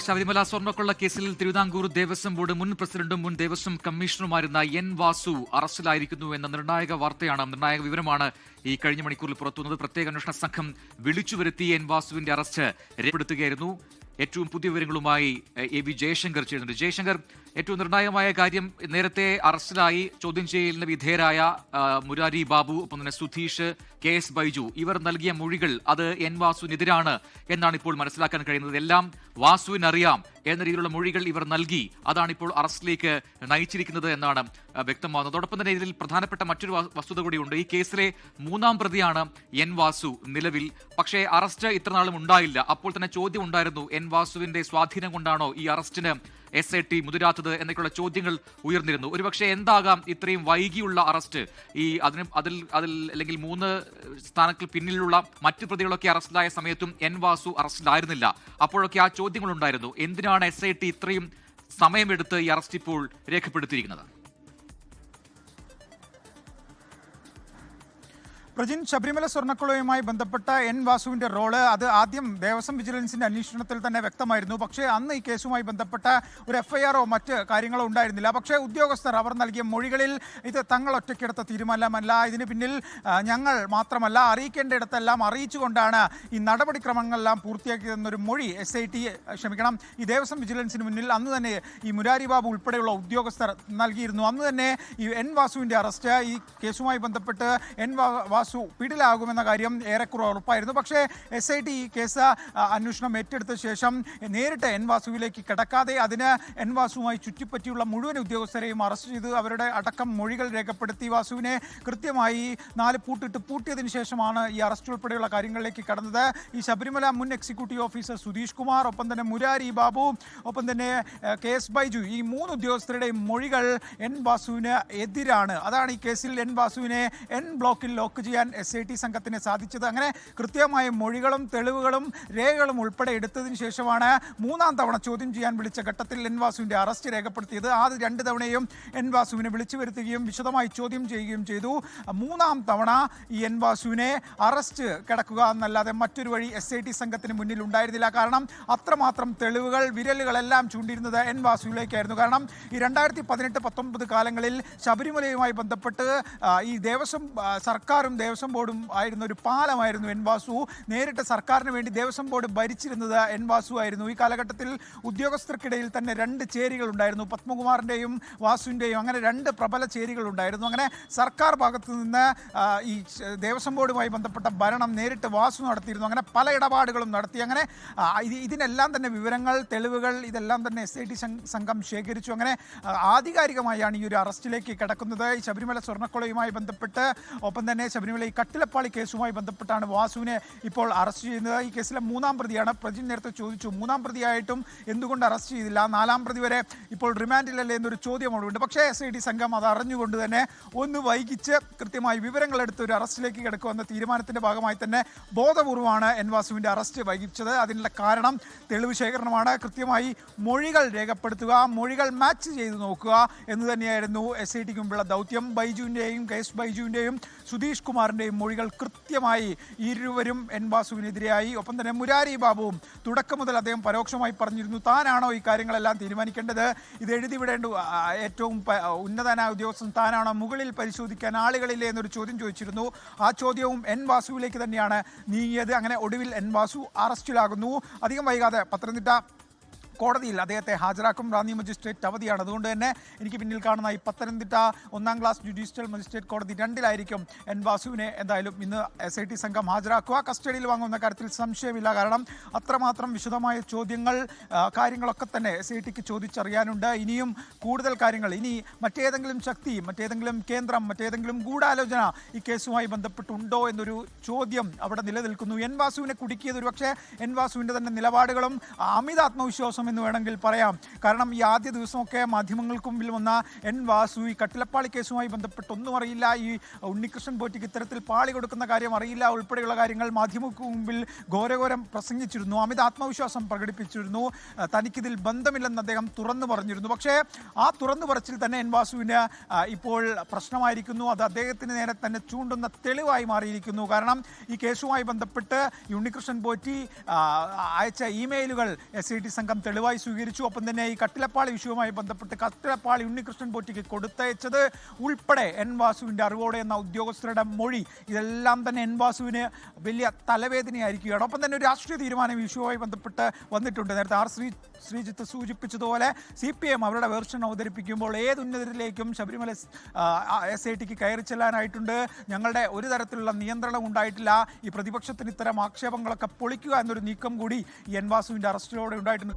ശബരിമല സ്വർണക്കൊള്ള കേസിൽ തിരുവിതാംകൂർ ദേവസ്വം ബോർഡ് മുൻ പ്രസിഡന്റും മുൻ ദേവസ്വം കമ്മീഷണറുമായിരുന്ന എൻ വാസു അറസ്റ്റിലായിരിക്കുന്നു എന്ന നിർണായക വാർത്തയാണ് നിർണായക വിവരമാണ് ഈ കഴിഞ്ഞ മണിക്കൂറിൽ പുറത്തുവന്നത്. പ്രത്യേക അന്വേഷണ സംഘം വിളിച്ചു വരുത്തി എൻ വാസുവിന്റെ അറസ്റ്റ് രേഖപ്പെടുത്തുകയായിരുന്നു. ഏറ്റവും പുതിയ വിവരങ്ങളുമായി എ, വി ജയശങ്കർ ചേരുന്നുണ്ട്. ജയശങ്കർ ഏറ്റവും നിർണായകമായ കാര്യം നേരത്തെ അറസ്റ്റിലായി ചോദ്യം ചെയ്യലിന് വിധേയരായ മുരാരി ബാബു ഒപ്പം തന്നെ സുധീഷ് കെ എസ് ബൈജു ഇവർ നൽകിയ മൊഴികൾ അത് എൻ വാസുവിനെതിരാണ് എന്നാണ് ഇപ്പോൾ മനസ്സിലാക്കാൻ കഴിയുന്നത്. എല്ലാം വാസുവിനറിയാം എന്ന രീതിയിലുള്ള മൊഴികൾ ഇവർ നൽകി അതാണ് ഇപ്പോൾ അറസ്റ്റിലേക്ക് നയിച്ചിരിക്കുന്നത് എന്നാണ് വ്യക്തമാകുന്നത്. അതോടൊപ്പം തന്നെ ഇതിൽ പ്രധാനപ്പെട്ട മറ്റൊരു വസ്തുത കൂടിയുണ്ട്. ഈ കേസിലെ മൂന്നാം പ്രതിയാണ് എൻ വാസു നിലവിൽ. പക്ഷേ അറസ്റ്റ് ഇത്രനാളും ഉണ്ടായില്ല. അപ്പോൾ തന്നെ ചോദ്യം ഉണ്ടായിരുന്നു എൻ വാസുവിന്റെ സ്വാധീനം കൊണ്ടാണോ ഈ അറസ്റ്റിന് എസ് ഐ ടി മുതിരാത്തത് എന്നൊക്കെയുള്ള ചോദ്യങ്ങൾ ഉയർന്നിരുന്നു. ഒരുപക്ഷെ എന്താകാം ഇത്രയും വൈകിയുള്ള അറസ്റ്റ്? ഈ അതിന് അതിൽ അതിൽ അല്ലെങ്കിൽ മൂന്ന് സ്ഥാനത്തിൽ പിന്നിലുള്ള മറ്റു പ്രതികളൊക്കെ അറസ്റ്റിലായ സമയത്തും എൻ വാസു അറസ്റ്റിലായിരുന്നില്ല. അപ്പോഴൊക്കെ ആ ചോദ്യങ്ങൾ ഉണ്ടായിരുന്നു എന്തിനാണ് എസ് ഐ ടി ഇത്രയും സമയമെടുത്ത് ഈ അറസ്റ്റ് ഇപ്പോൾ രേഖപ്പെടുത്തിയിരിക്കുന്നത്? പ്രജിൻ ശബരിമല സ്വർണക്കുളവുമായി ബന്ധപ്പെട്ട എൻ വാസുവിന്റെ റോൾ അത് ആദ്യം ദേവസ്വം വിജിലൻസിന്റെ അന്വേഷണത്തിൽ തന്നെ വ്യക്തമായിരുന്നു. പക്ഷേ അന്ന് ഈ കേസുമായി ബന്ധപ്പെട്ട ഒരു എഫ്ഐആറോ മറ്റ് കാര്യങ്ങളോ ഉണ്ടായിരുന്നില്ല. പക്ഷേ ഉദ്യോഗസ്ഥർ അവർ നൽകിയ മൊഴികളിൽ ഇത് തങ്ങൾ ഒറ്റയ്ക്കെടുത്ത തീരുമാനമല്ല. ഇതിന് പിന്നിൽ ഞങ്ങൾ മാത്രമല്ല അറിയിക്കേണ്ടയിടത്തെല്ലാം അറിയിച്ചുകൊണ്ടാണ് ഈ നടപടിക്രമങ്ങളെല്ലാം പൂർത്തിയാക്കിയതെന്നൊരു മൊഴി എസ് ഐ ടി ക്ഷമിക്കണം ഈ ദേവസ്വം വിജിലൻസിന് മുന്നിൽ അന്ന് തന്നെ ഈ മുരാരി ബാബു ഉൾപ്പെടെയുള്ള ഉദ്യോഗസ്ഥർ നൽകിയിരുന്നു. അന്ന് തന്നെ ഈ എൻ വാസുവിന്റെ അറസ്റ്റ് ഈ കേസുമായി ബന്ധപ്പെട്ട് എൻ വാസു പിടിലാകുമെന്ന കാര്യം ഏറെക്കുറെ ഉറപ്പായിരുന്നു. പക്ഷേ എസ് ഐ ടി ഈ കേസ് അന്വേഷണം ഏറ്റെടുത്ത ശേഷം നേരിട്ട് എൻ വാസുവിലേക്ക് കിടക്കാതെ അതിന് എൻ വാസുവുമായി ചുറ്റിപ്പറ്റിയുള്ള മുഴുവൻ ഉദ്യോഗസ്ഥരെയും അറസ്റ്റ് ചെയ്ത് അവരുടെ അടക്കം മൊഴികൾ രേഖപ്പെടുത്തി. വാസുവിനെ കൃത്യമായി നാല് പൂട്ടിട്ട് പൂട്ടിയതിനു ശേഷമാണ് ഈ അറസ്റ്റ് ഉൾപ്പെടെയുള്ള കാര്യങ്ങളിലേക്ക് കടന്നത്. ഈ ശബരിമല മുൻ എക്സിക്യൂട്ടീവ് ഓഫീസർ സുധീഷ് കുമാർ ഒപ്പം തന്നെ മുരാരി ബാബു ഒപ്പം തന്നെ കെ എസ് ബൈജു ഈ മൂന്ന് ഉദ്യോഗസ്ഥരുടെയും മൊഴികൾ എൻ വാസുവിന് എതിരാണ്. അതാണ് ഈ കേസിൽ എൻ വാസുവിനെ എൻ ബ്ലോക്കിൽ ലോക്ക് ചെയ്യാൻ എസ് ഐ ടി സംഘത്തിന് സാധിച്ചത്. അങ്ങനെ കൃത്യമായ മൊഴികളും തെളിവുകളും രേഖകളും ഉൾപ്പെടെ എടുത്തതിന് ശേഷമാണ് മൂന്നാം തവണ ചോദ്യം ചെയ്യാൻ വിളിച്ച ഘട്ടത്തിൽ എൻ വാസുവിന്റെ അറസ്റ്റ് രേഖപ്പെടുത്തിയത്. ആ രണ്ട് തവണയും എൻ വാസുവിനെ വിളിച്ചു വരുത്തുകയും വിശദമായി ചോദ്യം ചെയ്യുകയും ചെയ്തു. മൂന്നാം തവണ ഈ എൻ വാസുവിനെ അറസ്റ്റ് കിടക്കുക എന്നല്ലാതെ മറ്റൊരു വഴി എസ് ഐ ടി സംഘത്തിന് മുന്നിൽ ഉണ്ടായിരുന്നില്ല. കാരണം അത്രമാത്രം തെളിവുകൾ വിരലുകളെല്ലാം ചൂണ്ടിരുന്നത് എൻ വാസുവിലേക്കായിരുന്നു കാരണം ഈ രണ്ടായിരത്തി പതിനെട്ട് പത്തൊമ്പത് കാലങ്ങളിൽ ശബരിമലയുമായി ബന്ധപ്പെട്ട് ഈ ദേവസ്വം സർക്കാരും ദേവസ്വം ബോർഡും ആയിരുന്ന ഒരു പാലമായിരുന്നു എൻ വാസു. നേരിട്ട് സർക്കാരിന് വേണ്ടി ദേവസ്വം ബോർഡ് ഭരിച്ചിരുന്നത് എൻ വാസു ആയിരുന്നു. ഈ കാലഘട്ടത്തിൽ ഉദ്യോഗസ്ഥർക്കിടയിൽ തന്നെ രണ്ട് ചേരികൾ ഉണ്ടായിരുന്നു. പത്മകുമാറിന്റെയും വാസുവിന്റെയും അങ്ങനെ രണ്ട് പ്രബല ചേരികൾ ഉണ്ടായിരുന്നു. അങ്ങനെ സർക്കാർ ഭാഗത്ത് നിന്ന് ഈ ദേവസ്വം ബോർഡുമായി ബന്ധപ്പെട്ട ഭരണം നേരിട്ട് വാസു നടത്തിയിരുന്നു. അങ്ങനെ പല ഇടപാടുകളും നടത്തി. അങ്ങനെ ഇതിനെല്ലാം തന്നെ വിവരങ്ങൾ തെളിവുകൾ ഇതെല്ലാം തന്നെ എസ് ഐ ടി സംഘം ശേഖരിച്ചു. അങ്ങനെ ആധികാരികമായാണ് ഈ ഒരു അറസ്റ്റിലേക്ക് കിടക്കുന്നത്. ശബരിമല സ്വർണക്കൊളയുമായി ബന്ധപ്പെട്ട് ഒപ്പം തന്നെ ശബരിമല ഈ കട്ടിലപ്പാളി കേസുമായി ബന്ധപ്പെട്ടാണ് വാസുവിനെ ഇപ്പോൾ അറസ്റ്റ് ചെയ്യുന്നത്. ഈ കേസിലെ മൂന്നാം പ്രതിയാണ്. പ്രജിൻ നേരത്തെ ചോദിച്ചു മൂന്നാം പ്രതിയായിട്ടും എന്തുകൊണ്ട് അറസ്റ്റ് ചെയ്തില്ല? നാലാം പ്രതി വരെ ഇപ്പോൾ റിമാൻഡിലല്ലേ? എന്നൊരു ചോദ്യം അവിടെയുണ്ട് പക്ഷേ എസ് ഐ ഡി സംഘം അത് അറിഞ്ഞുകൊണ്ട് തന്നെ ഒന്ന് വൈകിച്ച് കൃത്യമായി വിവരങ്ങൾ എടുത്ത് ഒരു അറസ്റ്റിലേക്ക് കിടക്കുമെന്ന തീരുമാനത്തിന്റെ ഭാഗമായി തന്നെ ബോധപൂർവമാണ് എൻ വാസുവിന്റെ അറസ്റ്റ് വൈകിച്ചത് അതിനുള്ള കാരണം തെളിവ് ശേഖരണമാണ്. കൃത്യമായി മൊഴികൾ രേഖപ്പെടുത്തുക മൊഴികൾ മാച്ച് ചെയ്ത് നോക്കുക എന്ന് തന്നെയായിരുന്നു എസ് ഐ ടിക്ക് മുമ്പുള്ള ദൗത്യം. ബൈജുവിന്റെയും കെ എസ് ബൈജുവിന്റെയും സുധീഷ് കുമാറിന്റെയും മൊഴികൾ കൃത്യമായി ഇരുവരും എൻ വാസുവിനെതിരെയായി. ഒപ്പം തന്നെ മുരാരി ബാബുവും തുടക്കം മുതൽ അദ്ദേഹം പരോക്ഷമായി പറഞ്ഞിരുന്നു. താനാണോ ഈ കാര്യങ്ങളെല്ലാം തീരുമാനിക്കേണ്ടത്? ഇത് എഴുതി വിടേണ്ട ഏറ്റവും ഉന്നതനായ ഉദ്യോഗസ്ഥൻ താനാണോ മുകളിൽ പരിശോധിക്കാൻ ആളുകളില്ലേ എന്നൊരു ചോദ്യം ചോദിച്ചിരുന്നു. ആ ചോദ്യവും എൻ വാസുവിലേക്ക് തന്നെയാണ് നീങ്ങിയത്. അങ്ങനെ ഒടുവിൽ എൻ വാസു അറസ്റ്റിലാകുന്നു. അധികം വൈകാതെ പത്തനംതിട്ട കോടതിയിൽ അദ്ദേഹത്തെ ഹാജരാക്കും. റാന്നി മജിസ്ട്രേറ്റ് അവധിയാണ്. അതുകൊണ്ട് തന്നെ എനിക്ക് പിന്നിൽ കാണുന്ന ഈ പത്തനംതിട്ട ഒന്നാം ക്ലാസ് ജുഡീഷ്യൽ മജിസ്ട്രേറ്റ് കോടതി രണ്ടിലായിരിക്കും എൻ വാസുവിനെ എന്തായാലും ഇന്ന് എസ് ഐ ടി സംഘം ഹാജരാക്കുക. കസ്റ്റഡിയിൽ വാങ്ങുന്ന കാര്യത്തിൽ സംശയമില്ല. കാരണം അത്രമാത്രം വിശദമായ ചോദ്യങ്ങൾ കാര്യങ്ങളൊക്കെ തന്നെ എസ് ഐ ടിക്ക് ചോദിച്ചറിയാനുണ്ട്. ഇനിയും കൂടുതൽ കാര്യങ്ങൾ ഇനി മറ്റേതെങ്കിലും ശക്തി മറ്റേതെങ്കിലും കേന്ദ്രം മറ്റേതെങ്കിലും ഗൂഢാലോചന ഈ കേസുമായി ബന്ധപ്പെട്ടുണ്ടോ എന്നൊരു ചോദ്യം അവിടെ നിലനിൽക്കുന്നു. എൻ വാസുവിനെ കുടുക്കിയത് ഒരു പക്ഷേ എൻ വാസുവിന്റെ തന്നെ നിലപാടുകളും അമിത ആത്മവിശ്വാസം എന്ന് വേണമെങ്കിൽ പറയാം. കാരണം ഈ ആദ്യ ദിവസമൊക്കെ മാധ്യമങ്ങൾക്ക് മുമ്പിൽ വന്ന എൻ വാസു ഈ കട്ടിലപ്പാളി കേസുമായി ബന്ധപ്പെട്ട് ഒന്നും അറിയില്ല. ഈ ഉണ്ണികൃഷ്ണൻ പോറ്റിക്ക് ഇത്തരത്തിൽ പാളി കൊടുക്കുന്ന കാര്യം അറിയില്ല. ഉൾപ്പെടെയുള്ള കാര്യങ്ങൾ മാധ്യമങ്ങൾക്ക് മുമ്പിൽ ഘോരഘോരം പ്രസംഗിച്ചിരുന്നു. അമിത ആത്മവിശ്വാസം പ്രകടിപ്പിച്ചിരുന്നു. തനിക്കിതിൽ ബന്ധമില്ലെന്ന് അദ്ദേഹം തുറന്നു പറഞ്ഞിരുന്നു. പക്ഷേ ആ തുറന്നു പറച്ചിൽ തന്നെ എൻ വാസുവിന് ഇപ്പോൾ പ്രശ്നമായിരിക്കുന്നു. അത് അദ്ദേഹത്തിന് നേരെ തന്നെ ചൂണ്ടുന്ന തെളിവായി മാറിയിരിക്കുന്നു. കാരണം ഈ കേസുമായി ബന്ധപ്പെട്ട് ഉണ്ണികൃഷ്ണൻ പോറ്റി അയച്ച ഇമെയിലുകൾ എസ് സംഘം തെളിവ് തെളിവായി സ്വീകരിച്ചു. ഒപ്പം തന്നെ ഈ കട്ടിലപ്പാളി വിഷയവുമായി ബന്ധപ്പെട്ട് കട്ടിലപ്പാളി ഉണ്ണികൃഷ്ണൻ പോറ്റിക്ക് കൊടുത്തയച്ചത് ഉൾപ്പെടെ എൻ വാസുവിന്റെ അറിവോടെ എന്ന ഉദ്യോഗസ്ഥരുടെ മൊഴി. ഇതെല്ലാം തന്നെ എൻ വാസുവിന് വലിയ തലവേദനയായിരിക്കുകയാണ്. ഒപ്പം തന്നെ ഒരു രാഷ്ട്രീയ തീരുമാനം വിഷയവുമായി ബന്ധപ്പെട്ട് വന്നിട്ടുണ്ട്. നേരത്തെ ആർ ശ്രീ ശ്രീജിത്ത് സൂചിപ്പിച്ചതുപോലെ സി പി എം അവരുടെ വേർഷൻ അവതരിപ്പിക്കുമ്പോൾ ഏത് ഉന്നതരിലേക്കും ശബരിമല എസ് ഐ ടിക്ക് കയറി ചെല്ലാനായിട്ടുണ്ട്. ഞങ്ങളുടെ ഒരു തരത്തിലുള്ള നിയന്ത്രണം ഉണ്ടായിട്ടില്ല. ഈ പ്രതിപക്ഷത്തിന് ഇത്തരം ആക്ഷേപങ്ങളൊക്കെ പൊളിക്കുക എന്നൊരു നീക്കം കൂടി എൻ വാസുവിന്റെ അറസ്റ്റിലൂടെ ഉണ്ടായിട്ടുണ്ട്.